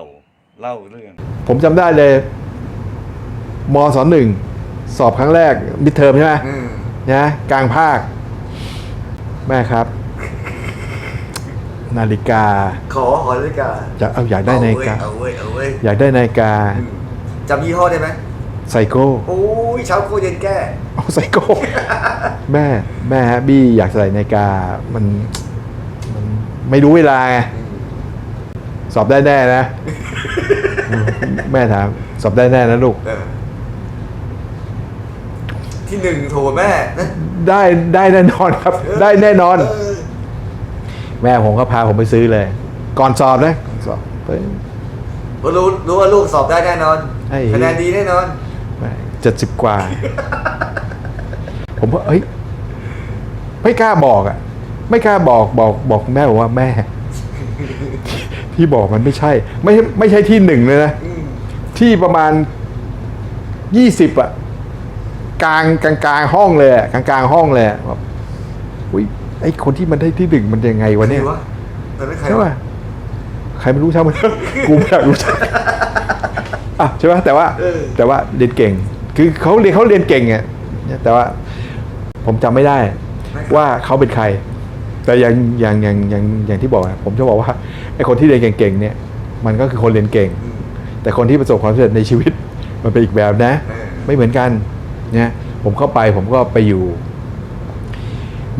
าเล่าเรื่อง ผมจำได้เลยมศหนึ่งสอบครั้งแรกมิดเทอมใช่ไหมอืมนะกลางภาค แม่ครับ นาฬิกาขอขอนาฬิกาจะเอาอยากได้นาฬิกา เอาเว้ยเอาเว้ยอยากได้นาฬิกาอืมจำยี่ห้อได้ไหมไซโก้โอ้ยเช้าโคเย็นแก้เอาไซโก้ แม่แม่ฮะบี้อยากใส่นาฬิกามันมันไม่รู้เวลาไงอืม สอบได้แน่นะ แม่ถาม สอบได้แน่นะลูกเออที่หนึ่งโทรแม่นะได้ได้แน่นอนครับ ได้แน่นอน เออแม่ผมก็พาผมไปซื้อเลย ก่อนสอบนะก่อนสอบไป เพราะรู้รู้ว่าลูกสอบได้แน่นอนไอ้ คะแนนดีแน่นอนเจ็ดสิบกว่า ผมว่าเอ้ย ไม่กล้าบอกอะ ไม่กล้าบอกบอกบอกแม่บอกว่าแม่ ที่บอกมันไม่ใช่ ไม่ไม่ใช่ที่หนึ่งเลยนะอืมที่ประมาณยี่สิบอะกลางกลางกลางห้องเลยอะกลางกลางห้องเลยอะแบบอุ้ยไอคนที่มันได้ที่หนึ่งมันยังไงวะเนี่ยใครวะตอนนั้นใครใช่วะป่ะใครไม่รู้ช่างมันกูไม่อยากรู้จักอะใช่ป่ะแต่ว่า แต่ว่าเรียนเก่ง คือเขาเรียนเขาเรียนเก่งอะแต่ว่า ผมจำไม่ได้ ว่าเขาเป็นใคร แต่อย่างอย่างอย่างอย่างอย่างที่บอกอะผมจะบอกว่าไอคนที่เรียนเก่งๆเนี่ย มันก็คือคนเรียนเก่งอืมแต่คนที่ประสบความสำเร็จในชีวิตมันเป็นอีกแบบนะเออไม่เหมือนกันเนี่ยผมเข้าไปผมก็ไปอยู่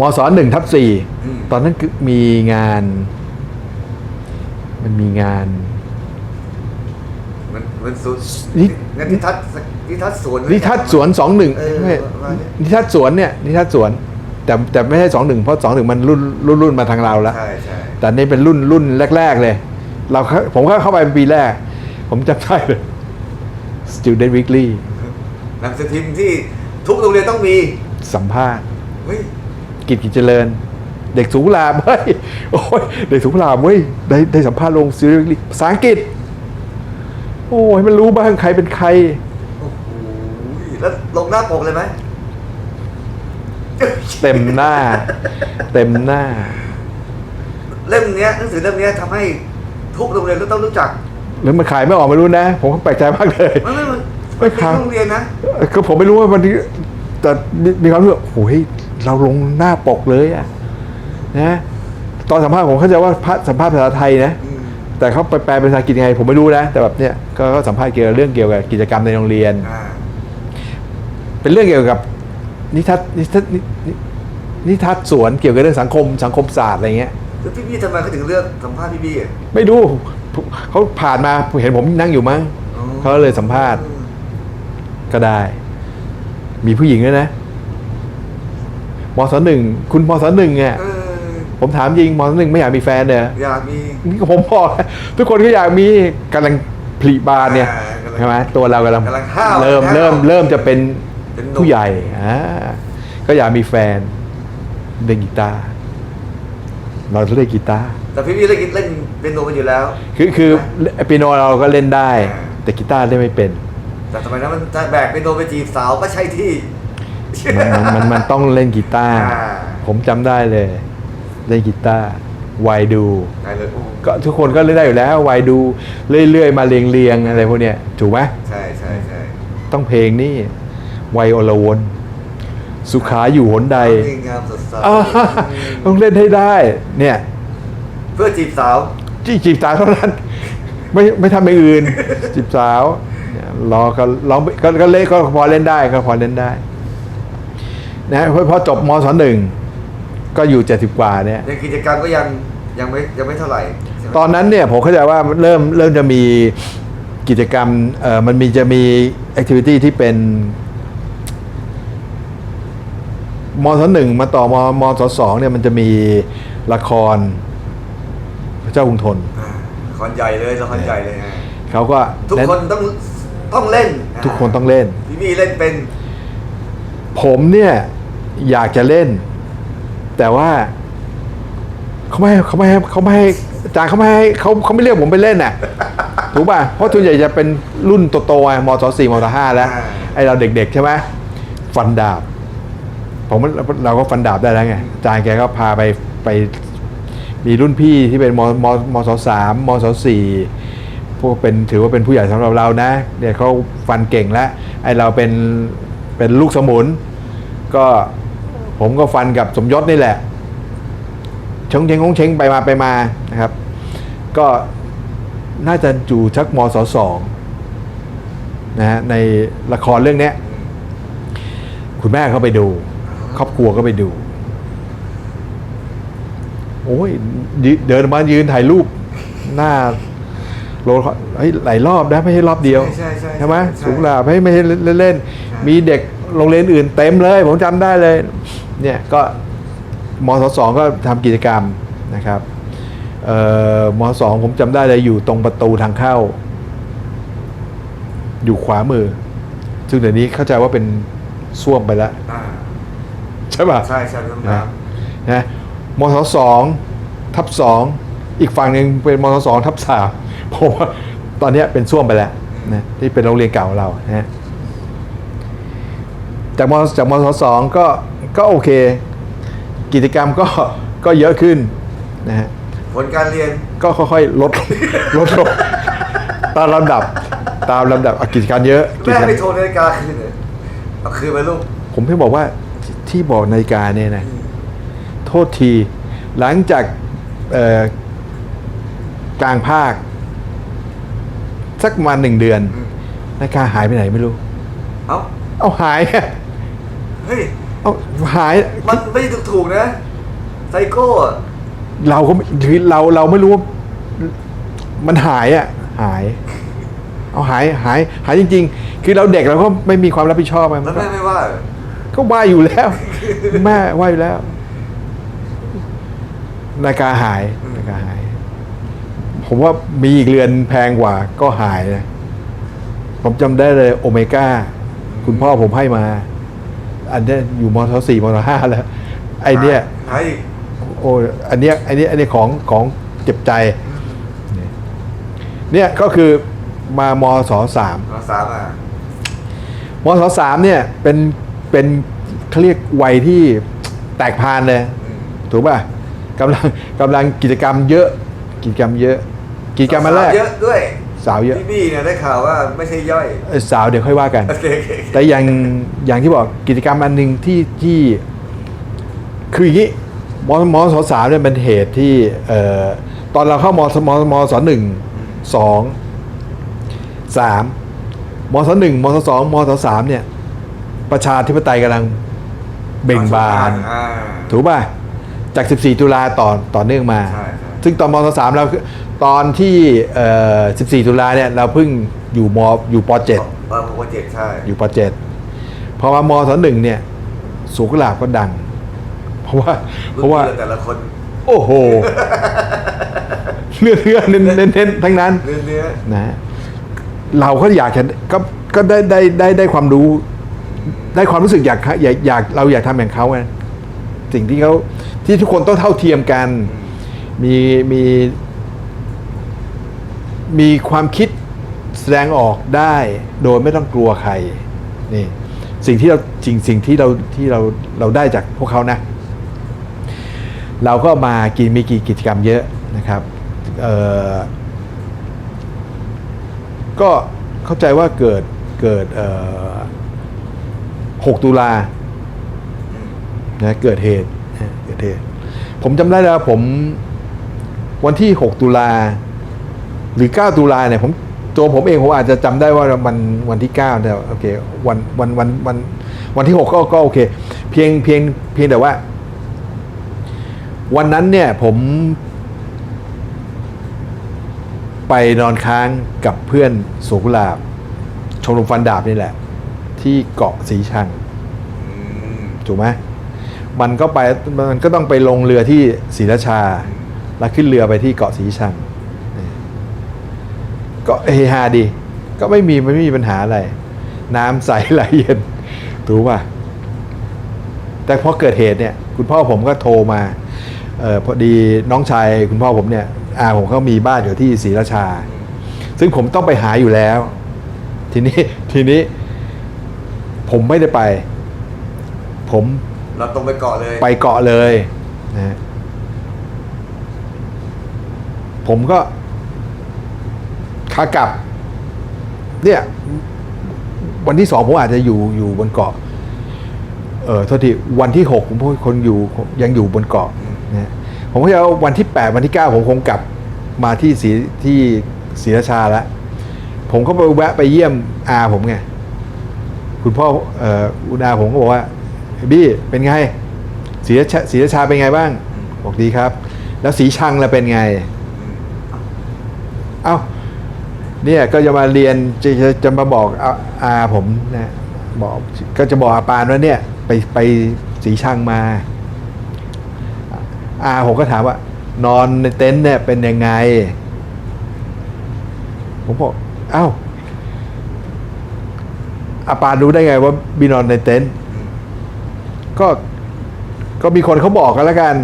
มศหนึ่งทับสี่อืมตอนนั้นคือมีงาน มันมีงานมันมันสุดนิงั้นนิทัศน์นิทัศน์สวนนิทัศน์สวนสองหนึ่งเออไม่ประมาณเนี้ยนิทัศน์สวนเนี่ยนิทัศน์สวน แต่แต่ไม่ใช่สองหนึ่งเพราะสองหนึ่งมันรุ่นรุ่นรุ่นมาทางเราแล้ว ใช่ใช่แต่นี่เป็นรุ่นรุ่นแรก ๆ เลย เราเข้าผมก็เข้าไปเป็นปีแรก ผมจำได้เลย Student Weekly หนังสือพิมพ์ที่ทุกโรงเรียนต้องมีสัมภาษณ์เฮ้ยกิจกิจเจริญ เด็กสูงลามเฮ้ยโอ้ยเด็กสูงลามเว้ยได้ได้สัมภาษณ์ลงซีรีส์ภาษาอังกฤษ โอ้ยมันรู้บ้างใครเป็นใคร โอ้โหแล้วลงหน้าปกเลยไหม เต็มหน้า เต็มหน้า เล่มเนี้ยหนังสือเล่มเนี้ยทำให้ทุกโรงเรียนก็ต้องรู้จักหรือมันขายไม่ออกไม่รู้นะ ผมก็แปลกใจมากเลย มันไม่มันไม่มันครับทุกโรงเรียนนะก็ผมไม่รู้ว่ามันแต่มีมีความรู้สึกโอ้ยเราลงหน้าปกเลยอะนะตอนสัมภาษณ์ผมเข้าใจว่าพระสัมภาษณ์ภาษาไทยนะ อืมแต่เขาไปแปลเป็นภาษาอังกฤษยังไงผมไม่รู้นะ แต่แบบเนี้ยก็ก็สัมภาษณ์เกี่ยวกับเรื่องเกี่ยวกับกิจกรรมในโรงเรียน อ่า เป็นเรื่องเกี่ยวกับ นิทัศน์นิทัศน์นินินิทัศน์สวนเกี่ยวกับเรื่องสังคมสังคมศาสตร์อะไรเงี้ยแล้วพี่บี้ทำไมเขาถึงเลือกสัมภาษณ์พี่บี้อะไม่รู้เขาผ่านมาเห็นผมนั่งอยู่มั้งอ๋อเขาเลยสัมภาษณ์ก็ได้ มีผู้หญิงด้วยนะมศหนึ่งคุณมศหนึ่งเนี่ยเออผมถามจริงมศหนึ่งไม่อยากมีแฟนเนี่ยอยากมีนี่ก็ผมบอกนะทุกคนก็อยากมีกำลังผลิบานเนี่ยอ่ากำลังใช่ไหมตัวเรากำลังกำลังห้าวเริ่มห้าวเริ่มเริ่มจะเป็นเป็นหนุ่ม ผู้ใหญ่อ่าก็อยากมีแฟนเล่นกีตาร์เราเล่นกีตาร์แต่พี่บี้เล่นเล่นเป็นโนกันอยู่แล้ว คือคือเปียโนเราก็เล่นได้อ่าแต่กีตาร์เล่นไม่เป็น แต่ทำไมนั้นมันจะแบกเป็นโนไปจีบสาวก็ใช่ที่ มันมันมันมันต้องเล่นกีตาร์อ่าผมจำได้เลย เล่นกีตาร์ไวดูได้เลยโอ้ก็ทุกคนก็เล่นได้อยู่แล้วไวดู เรื่อยๆ มาเรียงๆอะไรพวกเนี้ยถูกไหมใช่ใช่ใช่ต้องเพลงนี่ไวโอลวนสุขาอยู่หนใดยิ่งงามสดใสอ่าต้องเล่นให้ได้ เนี่ยเพื่อจีบสาว จีจีบสาวเท่านั้น ไม่ไม่ทำอย่างอื่น จีบสาวเนี่ยรอก็ร้องก็ก็เล่นก็พอเล่นได้ก็พอเล่นได้ นะพอพอจบมศหนึ่งก็อยู่เจ็ดสิบกว่าเนี่ยยังกิจกรรมก็ยังยังไม่ยังไม่เท่าไหร่ใช่ไหมตอนนั้นเนี่ยผมเข้าใจว่าเริ่มเริ่มจะมีกิจกรรมเอ่อมันมีจะมีแอคทิวิตี้ที่เป็น มศหนึ่งมาต่อมมศสองเนี่ยมันจะมีละคร พระเจ้ากรุงทนอ่าละครใหญ่เลยละครใหญ่เลยอะเขาก็ทุกแะคนต้องต้องเล่นอ่าทุกคนต้องเล่น พี่บี้เล่นเป็น ผมเนี่ยอยากจะเล่น แต่ว่าเขาไม่ให้เขาไม่ให้เขาไม่ให้อาจารย์เขาไม่ให้เขาเขาไม่เรียกผมไปเล่นน่ะถูกป่ะเพราะส่วนใหญ่จะเป็นรุ่นโตๆไงมศสี่มศห้าแล้วอ่าไอเราเด็กๆใช่ไหมฟันดาบ ผมว่าเราก็ฟันดาบได้แล้วไงอาจารย์แกก็พาไปไปมีรุ่นพี่ที่เป็นมมมศสามมศสี่พวกเป็นถือว่าเป็นผู้ใหญ่สำหรับเรานะเนี่ยเขาฟันเก่งแล้วไอเราเป็นเป็นลูกสมุน ก็ผมก็ฟันกับสมยศนี่แหละชงเชงชงเชงไปมาไปมานะครับ ก็น่าจะอยู่ชักมศสองนะฮะในละครเรื่องเนี้ยคุณแม่เขาไปดู ครอบครัวก็ไปดู โอ้ยยืเดินมายืนถ่ายรูป หน้าโรงละครเฮ้ยหลายรอบนะไม่ใช่รอบเดียวใช่ใช่ใช่ไหมใช่สูงหลาบไม่ไม่ใช่เล่นใช่ๆมีเด็กโรงเรียนอื่นเต็มเลย ผมจำได้เลย เนี่ยก็มศสองก็ทำกิจกรรมนะครับเอ่อมสองผมจำได้เลยอยู่ตรงประตูทางเข้า อยู่ขวามือ ซึ่งเดี๋ยวนี้เข้าใจว่าเป็นส้วมไปแล้วอ่า ใช่ป่ะใช่ใช่พี่ต้องนะถามนะมศสองทับสองอีกฝั่งหนึ่งเป็นมศสองทับสามผมว่าตอนเนี้ยเป็นส้วมไปแล้วนะที่เป็นโรงเรียนเก่าของเรานะฮะจากมจากมศสองก็ก็โอเค กิจกรรมก็ก็เยอะขึ้นนะฮะผลการเรียนก็ค่อยๆลดลดลงตามลำดับตามลำดับอะกิจการเยอะกิจแม่การไม่โทรนาฬิกาคืนเลยเอาคืนไปลูกผมเพิ่งบอกว่า ที่ที่บอกนาฬิกาเนี่ยนะโทษที หลังจากเอ่อกลางภาค สักประมาณหนึ่งเดือนอืมนาฬิกาหายไปไหนไม่รู้ เอ้าเอาหายอะเฮ้ยเอาหายมันไม่ถูกถูกๆนะไซโก้อะเราก็ไม่คือเราเราไม่รู้ว่ามันหายอะ หาย เอาหายหาย หายจริง ๆ คือเราเด็กเราก็ไม่มีความรับผิดชอบไงแล้วแม่ไม่ว่าเหรอ ก็ว่าอยู่แล้ว แม่ว่าอยู่แล้ว นาฬิกาหายนาฬิกาหาย ผมว่ามีอีกเรือนแพงกว่าก็หายนะผมจำได้เลยโอเมก้าคุณพ่อผมให้มา อันเนี้ยอยู่มศสี่มศห้าแล้ว ไอเนี้ยหายอีกโอ้อันเนี้ยอันนี้อันนี้ของของเจ็บใจ เนี่ยก็คือมามศสามมาสามอะมศสามเนี่ยเป็น เป็นเขาเรียกวัยที่แตกพานเลยอืมถูกป่ะกำลังกำลังกิจกรรมเยอะ กิจกรรมเยอะ กิจกรรมมาแรก เยอะด้วย สาวเยอะ พี่บี้เนี่ยได้ข่าวว่าไม่ใช่ย่อยเอ้ยสาวเดี๋ยวค่อยว่ากันโอเคโอเคแต่อย่างอย่างที่บอกกิจกรรมอันหนึ่งที่ที่คืออย่างนี้มมศสามเนี่ยเป็นเหตุที่เอ่อตอนเราเข้ามสมมศหนึ่งสองสามมศหนึ่งมศสองมศสามเนี่ย ประชาธิปไตยกำลังเบ่งบาน อ่า ถูกป่ะ จาก 14 ตุลาต่อต่อเนื่องมา ใช่ใช่ ซึ่งตอนมศสามเราคือตอนที่เอ่อ14 ตุลาเนี่ยเราเพิ่งอยู่มอยู่ป .7 เออผมว่าเจ็ดใช่ อยู่ป .7 พอมามศหนึ่งเนี่ยสุขลาบก็ดัง เพราะว่าเพราะว่า แต่ละคนโอ้โห เนื้อเนื้อเน้นเน้นเน้นทั้งนั้น เนื้อเนื้อนะฮะเราก็อยากจะก็ก็ได้ได้ได้ได้ความรู้ ได้ความรู้สึกอยากอยากอยากเราอยากทำอย่างเขาไงสิ่งที่เขาที่ทุกคนต้องเท่าเทียมกัน มีมีมีความคิดแสดงออกได้โดยไม่ต้องกลัวใครนี่สิ่งที่เราสิ่งสิ่งที่เราที่เราเราได้จากพวกเขานะ เราก็มากินมีกี่กิจกรรมเยอะนะครับเออก็เข้าใจว่าเกิดเกิดเออ 6 ตุลานะเกิดเหตุเกิดเหตุ ผมจำได้แล้วผมวันที่ 6 ตุลาหรือ 9 ตุลาเนี่ยผมตัวผมเองผมอาจจะจำได้ว่ามันวันที่9แต่โอเควันวันวันวันวันที่ 6 ก็ก็โอเค เพียงเพียงเพียงแต่ว่า วันนั้นเนี่ยผม ไปนอนค้างกับเพื่อนสุกุลาบชมรมฟันดาบนี่แหละ ที่เกาะสีชังอืมถูกไหมมันก็ไปมันก็ต้องไปลงเรือที่ศรีราชา แล้วขึ้นเรือไปที่เกาะสีชังนี่ก็เฮฮาดี ก็ไม่มีไม่มีปัญหาอะไร น้ำใสไหลเย็นถูกป่ะแต่พอเกิดเหตุเนี่ย คุณพ่อผมก็โทรมาเออพอดีน้องชายคุณพ่อผมเนี่ยอาผมเขามีบ้านอยู่ที่ศรีราชา ซึ่งผมต้องไปหาอยู่แล้ว ทีนี้ทีนี้ ผมไม่ได้ไป ผมเราตรงไปเกาะเลยไปเกาะเลยนะฮะผมก็ขากลับ เนี่ย วันที่สองผมอาจจะอยู่อยู่บนเกาะ เออโทษทีวันที่หกผมพูดคนอยู่ยังอยู่บนเกาะนะผมก็จะเอาวันที่แปดวันที่เก้าผมคงกลับมาที่ศรีที่ศรีราชาแล้วผมก็ไปแวะไปเยี่ยมอาผมไง คุณพ่อเอ่ออุณาผมก็บอกว่าบี้เป็นไงศรีราชาศรีชาเป็นไงบ้างบอกดีครับ แล้วสีชังล่ะเป็นไง เอ้าเนี่ยก็จะมาเรียนจะจะจะมาบอกอาอาผมนะบอกก็จะบอกอาปานว่าเนี่ย ไปไปสีชังมาอาผมก็ถามว่า นอนในเต็นท์เนี่ยเป็นยังไง ผมบอกเอ้า อาปานรู้ได้ไงว่าบีนอนในเต็นท์ก็ก็มีคนเขาบอกกันแล้วกัน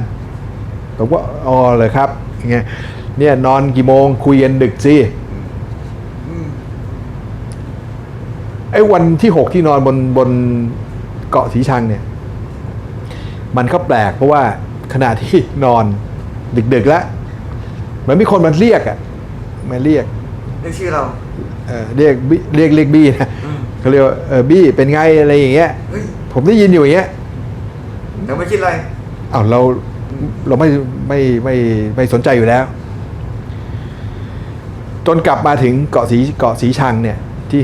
ผมว่าอ๋อเลยครับอย่างเงี้ยเนี่ยนอนกี่โมงคุยกันดึกสิไอ้วันที่หกที่นอนบนบนเกาะสีชังเนี่ย มันก็แปลกเพราะว่าขณะที่นอนดึกๆแล้วเหมันมีคนมาเรียกอะ่ะมาเรียกเรียกชื่อเราเอ่อเรียกบี้เรียกเรียกบี้นะอืม เขาเรียกว่าเออบี้เป็นไงอะไรอย่างเงี้ย เฮ้ยผมได้ยินอยู่อย่างเงี้ยแต่ไม่คิดอะไร อ้าวเราเราไม่ไม่ไม่ไม่สนใจอยู่แล้ว จนกลับมาถึงเกาะสีเกาะสีชังเนี่ย ที่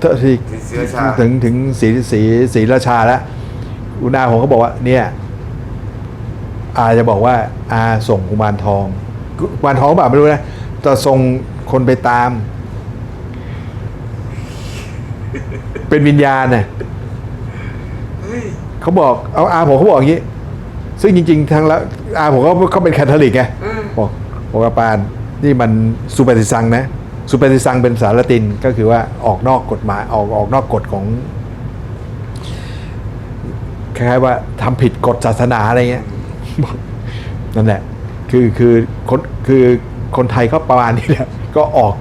เทที่ศรีราชา ถึงถึงสีสีสีราชาแล้วอุณาผมก็บอกว่า เนี่ย อาจะบอกว่า อาส่งกุมารทองกุมารทองเปล่าไม่รู้นะแต่ส่งคนไปตาม เป็นวิญญาณน่ะเฮ้ยเขาบอกเอาอาผมเขาบอกอย่างนี้ ซึ่งจริง ๆ ทางละอาผมก็เขาเป็นแคทอลิกไงอืมบอกบอกว่าปานนี่มันสุปฏิสังนะสุปฏิสังเป็นภาษาละตินก็คือว่าออกนอกกฎหมายออกออกนอกกฎของคล้ายๆว่าทำผิดกฎศาสนาอะไรเงี้ยบอกนั่นแหละคือคือคนคือคนไทยก็ประมาณนี้แหละก็ออก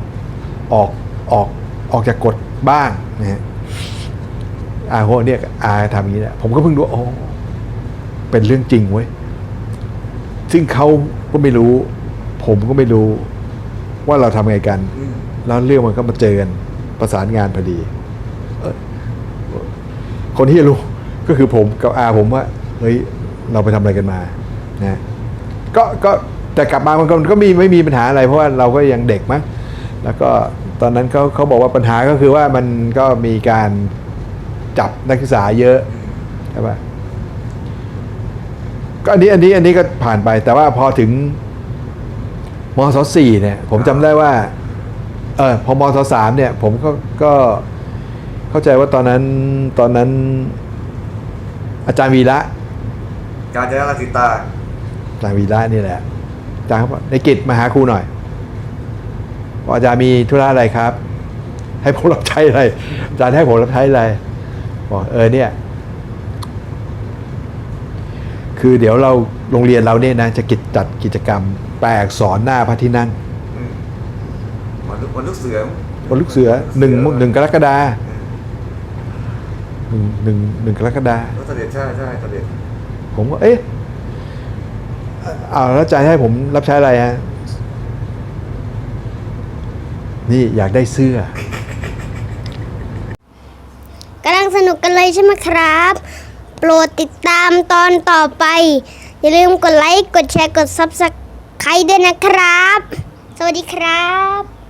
ออกออกออกจากกฎบ้างนะฮะ อาโหเนี่ยอาทำอย่างนี้แหละผมก็เพิ่งรู้อ๋อเป็นเรื่องจริงเว้ยซึ่งเขาก็ไม่รู้ ผมก็ไม่รู้ ว่าเราทำไงกัน แล้วเรื่องมันก็มาเจอกันประสานงานพอดีคนที่รู้ก็คือผมกับอาผมว่าเฮ้ยเราไปทำอะไรกันมานะก็ก็แต่กลับมามันก็ก็มีไม่มีปัญหาอะไร เพราะว่าเราก็ยังเด็กมั้งแล้วก็ตอนนั้นเขาเขาบอกว่าปัญหาก็คือว่ามันก็มีการ จับนักศึกษาเยอะใช่ปะก็อันนี้อันนี้อันนี้ก็ผ่านไป แต่ว่าพอถึงมศสี่เนี่ย ผมจำได้ว่า เออพอมศสามเนี่ย ผมก็ก็เข้าใจว่าตอนนั้นตอนนั้น อาจารย์วีระการจะรัติตาอาจารย์วีระนี่แหละอาจารย์เขาบอกในกิจมาหาครูหน่อยบอกอาจารย์มีธุระอะไรครับ ให้ผมรับใช้อะไรอาจารย์ให้ผมรับใช้อะไร บอกเออเนี่ย คือเดี๋ยวเราโรงเรียนเราเนี่ยนะจะกิจจัดกิจกรรม แปลอักษรหน้าพระที่นั่งอืมวันลูกวันลูกเสือวันลูกเสือหนึ่งหนึ่งกรกฎาหนึ่งหนึ่งหนึ่งกรกฎารถเสด็จใช่ใช่เสด็จผมก็เอ๊ะอ้าวแล้วอาจารย์ให้ผมรับใช้อะไรฮะนี่อยากได้เสื้อ กำลังสนุกกัน เลยใช่ไหมครับ โปรดติดตามตอนต่อไป อย่าลืมกดไลค์ กดแชร์ กด Subscribe ด้วยนะครับ สวัสดีครับ